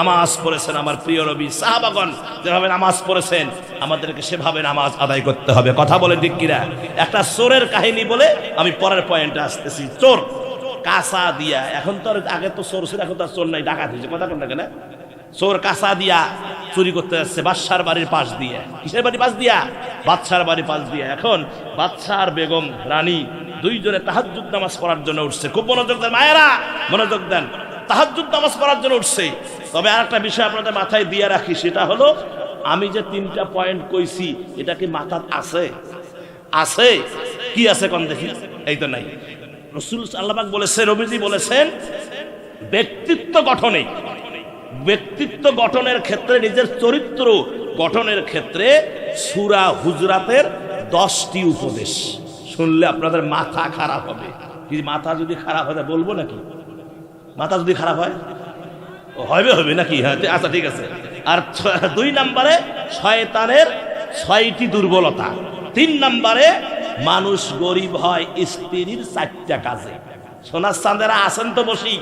নামাজ পড়েছেন আমার প্রিয় রবি সাহাবাগন যেভাবে নামাজ পড়েছেন, আমাদেরকে সেভাবে নামাজ আদায় করতে হবে। কথা বলে ঠিক একটা চোরের কাহিনী বলে আমি পরের পয়েন্টে আসতেছি। চোর, কাঁচা দিয়া, এখন তো আগে তো চোর ছিল, এখন তো চোর নাই, ডাকাত হয়েছে। কথা কোন না চোর কাঁচা দিয়া চুরি করতে যাচ্ছে, বাদশার বাড়ির পাশ দিয়ে। কিসের বাড়ির পাশ দিয়া? বাদশার বাড়ির পাশ দিয়ে। এখন বাদশার বেগম, রানী, দুইজনে তাহাজ্জুদ নামাজ পড়ার জন্য উঠছে। খুব মনোযোগ দেন মায়েরা, মনোযোগ দেন। তাহাজ্জুদ নামাজ পড়ার জন্য উঠছে। তবে আর একটা বিষয় আপনাদের মাথায় দিয়ে রাখি, সেটা হলো, আমি যে তিনটা পয়েন্ট কইছি, এটা কি মাথার আছে? আছে? কি আছে কোন দেখি? এই তো নাই। রসুল আল্লাহবাক বলেছেন রবিজি বলেছেন, ব্যক্তিত্ব গঠনে, ব্যক্তিত্ব গঠনের ক্ষেত্রে, নিজের চরিত্র গঠনের ক্ষেত্রে সুরা হুজরাতের দশটি উপদেশ। শুনলে আপনাদের মাথা খারাপ হবে। মাথা যদি খারাপ হয় বলব নাকি? মাথা যদি খারাপ হয়? হবে হবে, নাকি? হ্যাঁ আচ্ছা ঠিক আছে। আর দুই নাম্বারে শয়তানের ছয়টি দুর্বলতা। তিন নাম্বারে মানুষ গরিব হয়, স্ত্রীর চারটা কাজে। সোনার চাঁদেরা আসেন তো বসি।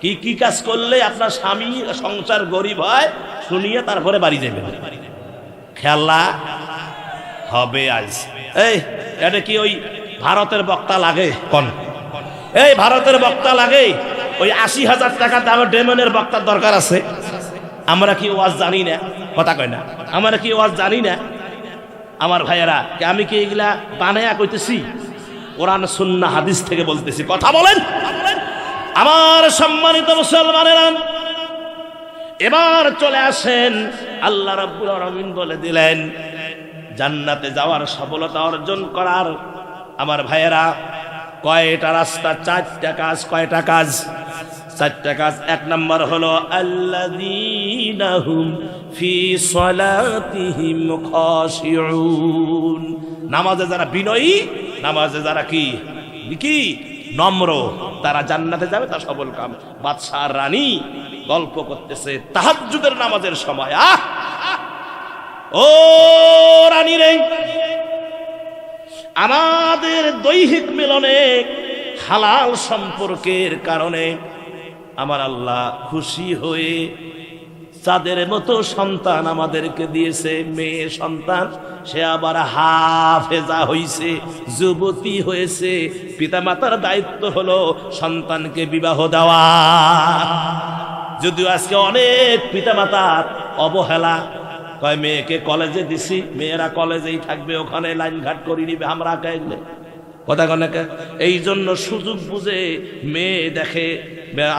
কি কি কাজ করলে আপনার স্বামী সংসার গরিব হয়, শুনিয়ে তারপরে বাড়ি যাবে খেলা হবে আজ। এই, এটা কি ওই ভারতের বক্তা লাগে? কন? এই ভারতের বক্তা লাগে। ওই আশি হাজার টাকা দামের ডেমনের বক্তার দরকার আছে। আমরা কি ওয়াজ জানি না? কথা কয় না। আমরা কি ওয়াজ জানি না? আমার ভাইয়েরা আমি কি এগুলা বানায়া কইতেছি? কোরআন, সুন্না, হাদিস থেকে বলতেছি। কথা বলেন। আমার সম্মানিত মুসলমানেরা, এবার চলে আসেন। আল্লাহ রাব্বুল আলামিন বলে দিলেন, জান্নাতে যাওয়ার সফলতা অর্জন করার। আমার ভাইয়েরা কয়টা রাস্তা? চারটা কাজ, কয়টা কাজ? চারটা কাজ। এক নম্বর হলো ফি নামাজে যারা বিনয়ী, নামাজে যারা কি? কি? নম্র। তারা জান্নাতে যাবে, তার সবল কাম। বাদশাহ রানী গল্প করতেছে তাহাজ্জুদের নামাজের সময়। আহ! ও রানী রে! আমাদের দৈহিক মিলনে হালাল সম্পর্কের কারণে আমার আল্লাহ খুশি হয়ে চাঁদের মতো সন্তান আমাদেরকে দিয়েছে, মেয়ে সন্তান, সে আবার হাফেজা হইছে, যুবতী হয়েছে। পিতামাতার দায়িত্ব হলো সন্তানকে বিবাহ দেওয়া। যদিও আজকে অনেক পিতামাতার অবহেলা কয়, মেয়েকে কলেজে দিছি, মেয়েরা কলেজেই থাকবে, ওখানে লাইন ঘাট করি নিবে, আমরা কাইলে কথা কনাকে এই জন্য সুযোগ বুঝে মেয়ে দেখে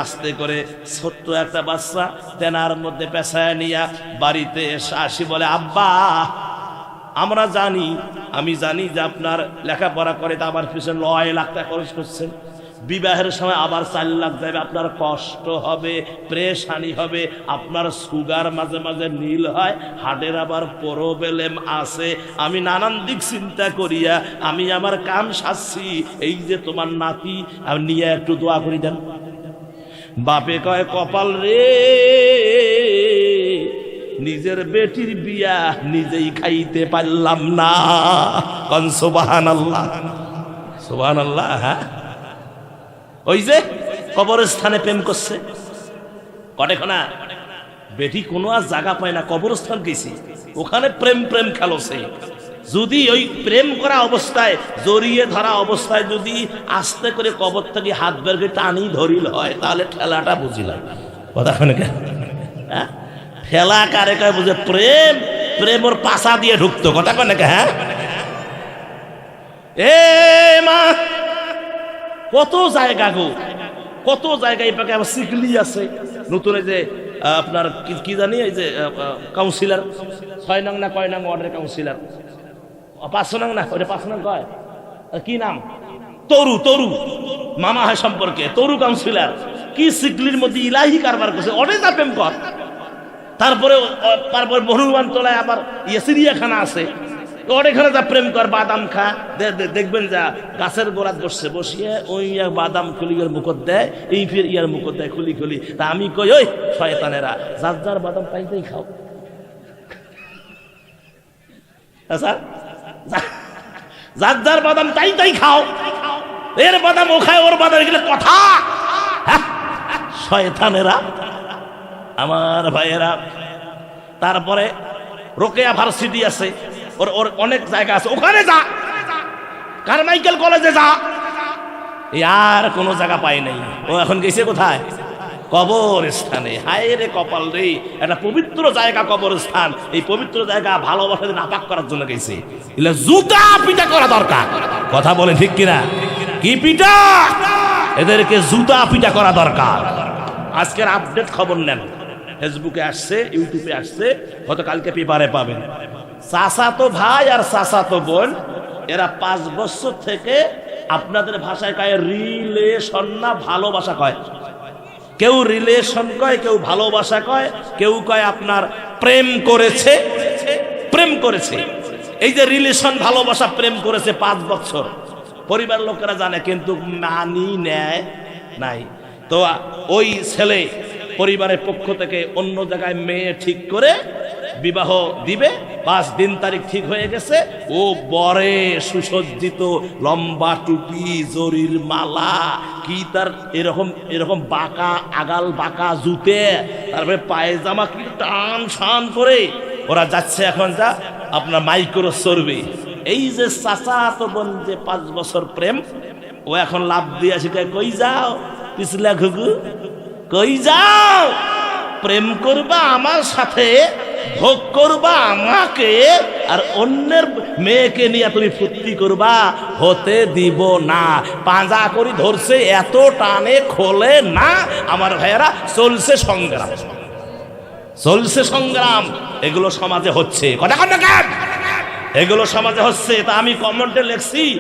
আস্তে করে ছোট্ট একটা বাচ্চা তেনার মধ্যে পেশায় নিয়া বাড়িতে আসি, বলে, আব্বা, আমরা জানি, আমি জানি যে আপনার লেখাপড়া করে তো আমার পিছনে নয় লাখ টাকা খরচ করছেন। বিবাহের সময় আবার চার লাখ যাবে, আপনার কষ্ট হবে, প্রেশানি হবে, আপনার সুগার মাঝে মাঝে নীল হয় হাটের আবার প্রবলেম আছে। আমি নানান দিক চিন্তা করিয়া আমি আমার কাম সারছি, এই যে তোমার নাতি নিয়ে একটু দোয়া করি দেন। বাপে কয়, কপাল রে, নিজের বেটির বিয়া নিজেই খাইতে পারলাম না। কন সোবাহান আল্লাহ সোবাহান আল্লাহ হ্যাঁ? ওই যে কবরস্থানে প্রেম করছে। কটেখনা। বেটি কোনো আর জায়গা পায় না, কবরস্থান গেছি। ওখানে প্রেম প্রেম খেলোছে। যদি ওই প্রেম করা অবস্থায়, জড়িয়ে ধরা অবস্থায় যদি আস্তে করে কবর থেকে হাত বের করে টানি ধরিল হয়, তাহলে ঠেলাটা বুঝিলাম কথা কেন হ্যাঁ? ঠেলা কারে কয় বুঝে? প্রেম প্রেম ওর পাশা দিয়ে ঢুকতো। কথা কেন হ্যাঁ? এ মা কত জায়গা গো? কত জায়গা এই পাকে আবার সিকলি আছে। নতুন এই যে আপনার কি- জানি, এই যে কাউন্সিলর ছয় নং না কয় নং ওয়ার্ডের কাউন্সিলার পাঁচশো নং না, ওটা পাঁচ নং কয়? কি নাম? তরু তরু। মামা হয় সম্পর্কে। তরু কাউন্সিলার কি সিকলির মধ্যে ইলাহি কারবার করছে? অনেক প্রেম কর। তারপরে তারপরে হনুমান তোলায় আবার ইয়ে চিড়িয়াখানা আছে। এখানে যা প্রেম কর, বাদাম খা। দেখবেন যা গাছের গোড়াত বসছে বসিয়ে ওই ইয়ার বাদাম খুলি মুখত দেয়, এই ফির ইয়ার মুখত দেয় খুলি খুলি। তা আমি কই, ওই শয়তানেরা, যার যার বাদাম পাইতেই খাও। আচ্ছা যার যার বাদাম তাই তাই খাও। এর বাদাম ও খায়, ওর বাদাম এগুলো কথা। হ্যাঁ? শয়তানেরা, আমার ভাইয়েরা, তারপরে রোকেয়া ভার্সিটি আছে। ওর ওর অনেক জায়গা আছে। ওখানে যা। কারমাইকেল কলেজে যা। আর কোনো জায়গা পাই নাই। ও এখন গেছে কোথায়? কবরস্থানে। হায় রে কপাল রে। একটা পবিত্র জায়গা কবরস্থান। এই পবিত্র জায়গা ভালোবাসা নাপাক করার জন্য গেছে। এগুলো জুতা পিটা করা দরকার। কথা বলে ঠিক কিনা? কি পিটা এদেরকে জুতা পিটা করা দরকার। আজকের আপডেট খবর নেন। ফেসবুকে আসছে, ইউটিউবে আসছে। গতকালকে পেপারে পাবেন। চাচা তো ভাই আর চাচা তো বোন, এরা পাঁচ বছর থেকে আপনাদের ভাষায় কয় রিলেশন না ভালোবাসা কয়। কেউ রিলেশন কয়, কেউ ভালোবাসা কয়, কেউ কয় আপনার প্রেম করেছে প্রেম করেছে। এই যে রিলেশন ভালোবাসা, প্রেম করেছে পাঁচ বছর। পরিবার লোকেরা জানে, কিন্তু মানি নেয় নাই। তো ওই ছেলে পরিবারের পক্ষ থেকে অন্য জায়গায় মেয়ে ঠিক করে বিবাহ দিবে পাঁচ দিন তারিখ ঠিক হয়ে গেছে। ও বরে সুসজ্জিত লম্বা টুপি, জরির মালা, কি তার এরকম এরকম বাঁকা, আগাল বাঁকা জুতে, তারপরে পায়জামা কি টান শান করে। ওরা যাচ্ছে এখন যা আপনার মাইক্রো সরবে এই যে চাচা তো বোন যে পাঁচ বছর প্রেম, ও এখন লাভ দিয়ে শিখে কই যাও? পিছলা ঘুঘু, কই যাও? প্রেম করবা আমার সাথে? ভোগ করবা আমাকে, আর অন্যের মেয়েকে নিয়ে তুমি ফুর্তি করবা, হতে দিব না। পাঁজা করি ধরছে, এত টানে খোলে না। আমার ভাইয়েরা, চলছে সংগ্রাম। চলছে সংগ্রাম। এগুলো সমাজে হচ্ছে। কথা এগুলো সমাজে হচ্ছে। তা আমি কমেন্টে লেখছি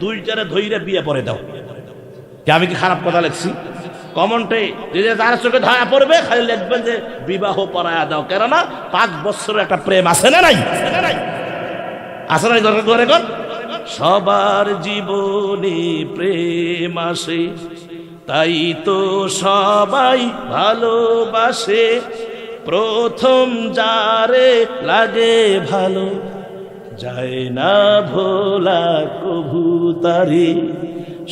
দুইটারে ধৈরে বিয়ে পরে দাও। আমি কি খারাপ কথা লেখছি? কমেন্টে, যে যার চোখে ধরা পড়বে, খালি লিখবেন যে, বিবাহ পড়ায়া দাও। কেননা, পাঁচ বছরের একটা প্রেম আছে না নাই? আছে না দরকার করে কর সবার জীবনে প্রেম আসে, তাই তো সবাই ভালোবাসে। প্রথম যারে লাগে ভালো, যায় না ভোলা কভু তারে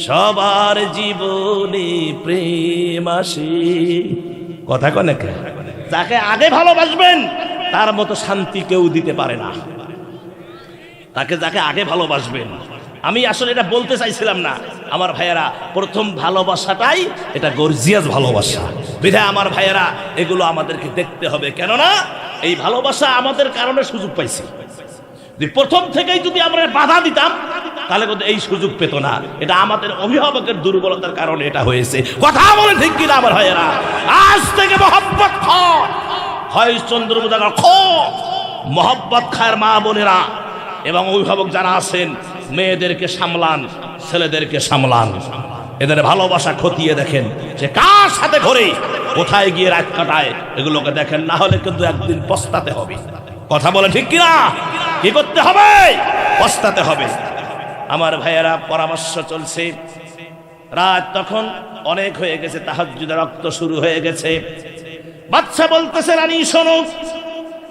সবার জীবনে প্রেম আসে। কথা কনে যাকে আগে ভালোবাসবেন, তার মতো শান্তি কেউ দিতে পারে না। তাকে যাকে আগে ভালোবাসবেন। আমি আসলে এটা বলতে চাইছিলাম না। আমার ভাইয়েরা, প্রথম ভালোবাসাটাই এটা গর্জিয়াস ভালোবাসা। বিধায় আমার ভাইয়েরা, এগুলো আমাদেরকে দেখতে হবে। কেননা, এই ভালোবাসা আমাদের কারণে সুযোগ পাইছি। প্রথম থেকেই যদি আমরা বাধা দিতাম তাহলে কিন্তু এই সুযোগ পেত না। এটা আমাদের অভিভাবকের দুর্বলতার কারণে এটা হয়েছে। কথা বলে ঠিক কিনা আমার ভাইয়েরা? আজ থেকে মহব্বত খ হয় চন্দ্রবোধা খ মহব্বত খায়ের মা বোনেরা এবং অভিভাবক যারা আছেন, মেয়েদেরকে সামলান, ছেলেদেরকে সামলান। এদের ভালোবাসা খতিয়ে দেখেন যে কার সাথে ঘরে, কোথায় গিয়ে রাত কাটায়, এগুলোকে দেখেন, না হলে কিন্তু একদিন পস্তাতে হবে। কথা বলে ঠিক কিনা? কি করতে হবে? পস্তাতে হবে। আমার ভাইয়েরা, পরামর্শ চলছে। রাত তখন অনেক হয়ে গেছে তাহাজুদে রক্ত শুরু হয়ে গেছে। বাচ্চা বলতেছে, রানী, শোনো,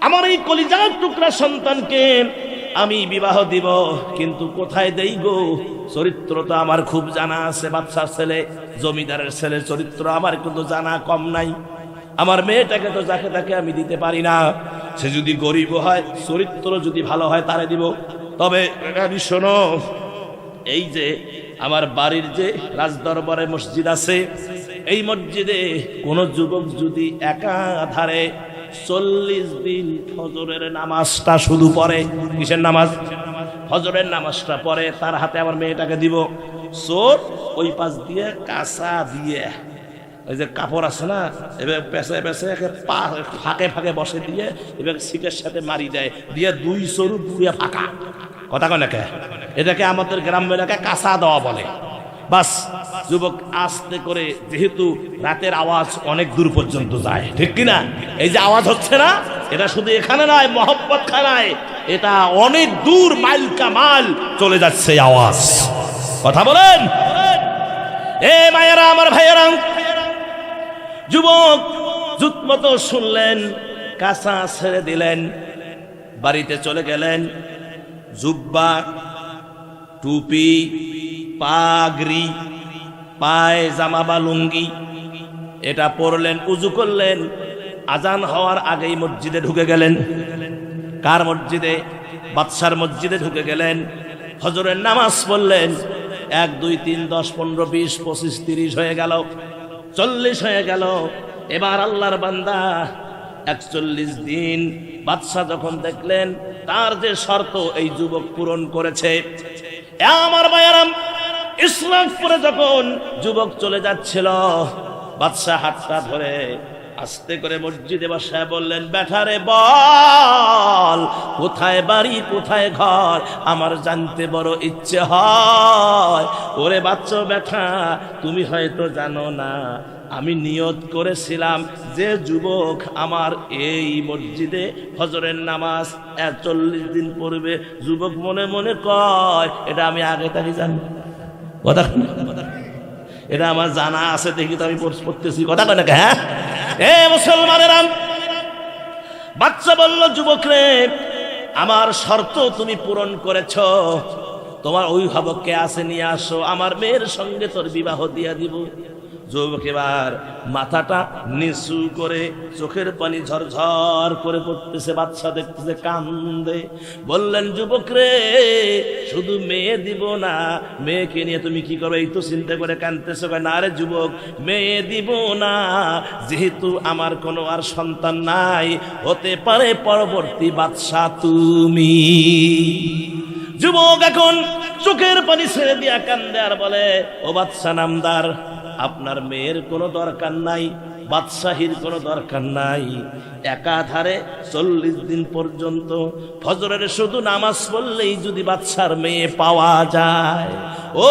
আমার এই কলিজার টুকরা সন্তানকে আমি বিবাহ দিব, কিন্তু কোথায় দেই গো? চরিত্র তো আমার খুব জানা আছে, বাচ্চার ছেলে, জমিদারের ছেলে চরিত্র আমার কিন্তু জানা কম নাই। আমার মেয়েটাকে তো যাকে তাকে আমি দিতে পারি না। সে যদি গরিব হয়, চরিত্র যদি ভালো হয়, তারে দিব। তবে শোনো এই যে আমার বাড়ির যে রাজদরবারে মসজিদ আছে, এই মসজিদে কোন যুবক যদি একাধারে চল্লিশ দিন ফজরের নামাজটা শুধু পড়ে, কিসের নামাজ? ফজরের নামাজটা পড়ে, তার হাতে আমার মেয়েটাকে দিব। চোর ওই পাশ দিয়ে কাঁচা দিয়ে, ওই যে কাপড় আছে না, এবার পেঁচে পেঁচে পা ফাঁকে ফাঁকে বসে দিয়ে এবার শিকের সাথে মারি দেয়, দিয়ে দুই সরু পুড়িয়ে ফাঁকা। কথা কয় নাকি এটাকে আমাদের গ্রাম্য এলাকায় কাঁচা দেওয়া বলে। বাস, যুবক আস্তে করে, যেহেতু রাতের আওয়াজ অনেক দূর পর্যন্ত যায়, ঠিক কিনা? এই যে আওয়াজ হচ্ছে না, এটা শুধু এখানে নয় মোহাম্মত খানায় এটা অনেক দূর মাইল কা মাইল চলে যাচ্ছে আওয়াজ। কথা বলেন? এ মায়েরা, আমার ভাইয়েরা, যুবক জুত মতো শুনলেন, কাঁচা ছেড়ে দিলেন, বাড়িতে চলে গেলেন জুব্বা, টুপি, পাগড়ি পায়ে জামা বা লুঙ্গি, এটা পরলেন, উজু করলেন, আজান হওয়ার আগেই মসজিদে ঢুকে গেলেন। কার মসজিদে? বাদশার মসজিদে ঢুকে গেলেন। হজরের নামাজ পড়লেন। এক, দুই, তিন, দশ, পনেরো, বিশ, পঁচিশ, তিরিশ হয়ে গেল, চল্লিশ হয়ে গেল। এবার আল্লাহর বান্দা একচল্লিশ দিন বাদশাহ যখন দেখলেন তার যে শর্ত এই যুবক পূরণ করেছে। আমার বায়ারাম ইসলামপুরে যখন যুবক চলে যাচ্ছিল, বাদশাহ হাতটা ধরে আস্তে করে মসজিদে বাসায় বললেন ব্যাঠারে বল, কোথায় বাড়ি, কোথায় ঘর? আমার জানতে বড় ইচ্ছে হয়। ওরে বাচ্চা বেঠা তুমি হয়তো জানো না আমি নিয়ত করেছিলাম যে যুবক আমার এই মসজিদে হজরের নামাজ চল্লিশ দিন পড়বে। যুবক মনে মনে কয়, এটা আমি আগে তাকে জানি। কথা এটা আমার জানা আছে, দেখি তো আমি পড়তেছি। কথা কয় হ্যাঁ? এ মুসলমানেরা, বাচ্চা বলল, যুবক রে, আমার শর্ত তুমি পূরণ করেছ। তোমার অভিভাবককে আসে নিয়ে আসো। আমার মেয়ের সঙ্গে তোর বিবাহ দিয়া দিব। যুবক এবার মাথাটা নিচু করে চোখের পানি ঝরঝর করে পড়তেছে, বাচ্চা দেখতেছে, কান্দে। বললেন, যুবক রে, শুধু মেয়ে দিব না, মেয়েকে নিয়ে তুমি কি করবে? এই তো চিন্তা করে কানতেছো না রে যুবক, মেয়ে দিব না, যেহেতু আমার কোনো আর সন্তান নাই, হতে পারে পরবর্তী বাদশা তুমি। যুবক এখন চোখের পানি ছেড়ে দিয়া কান্দে আর বলে, ও বাদশা নামদার আপনার মেয়ের কোনো দরকার নাই, বাদশাহীর কোনো দরকার নাই। একাধারে চল্লিশ দিন পর্যন্ত ফজরের শুধু নামাজ পড়লেই যদি বাদশার মেয়ে পাওয়া যায়। ও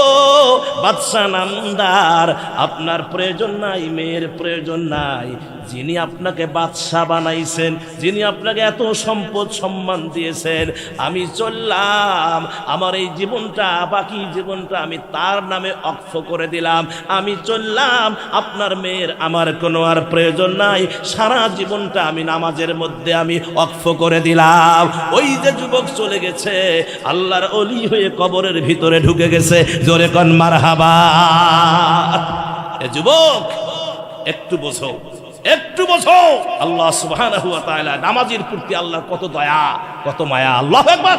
বাদশা নামদার, আপনার প্রয়োজন নাই, মেয়ের প্রয়োজন নাই। যিনি আপনাকে বাদশাহ বানাইছেন, যিনি আপনাকে এত সম্পদ সম্মান দিয়েছেন, আমি চললাম, আমার এই জীবনটা, বাকি জীবনটা আমি তার নামে অক্ষ করে দিলাম। আমি চললাম, আপনার মেয়ের আমার কোনো আর প্রয়োজন নাই, সারা জীবনটা আমি নামাজের মধ্যে আমি অক্ষ করে দিলাম। ওই যে যুবক চলে গেছে, আল্লাহর অলি হয়ে কবরের ভিতরে ঢুকে গেছে, জোরে কন মার হাবা যুবক, একটু বোঝো। একটু বোঝো। আল্লাহ সুবাহ নামাজির প্রতি আল্লাহর কত দয়া কত মায়া। আল্লাহ আকবার।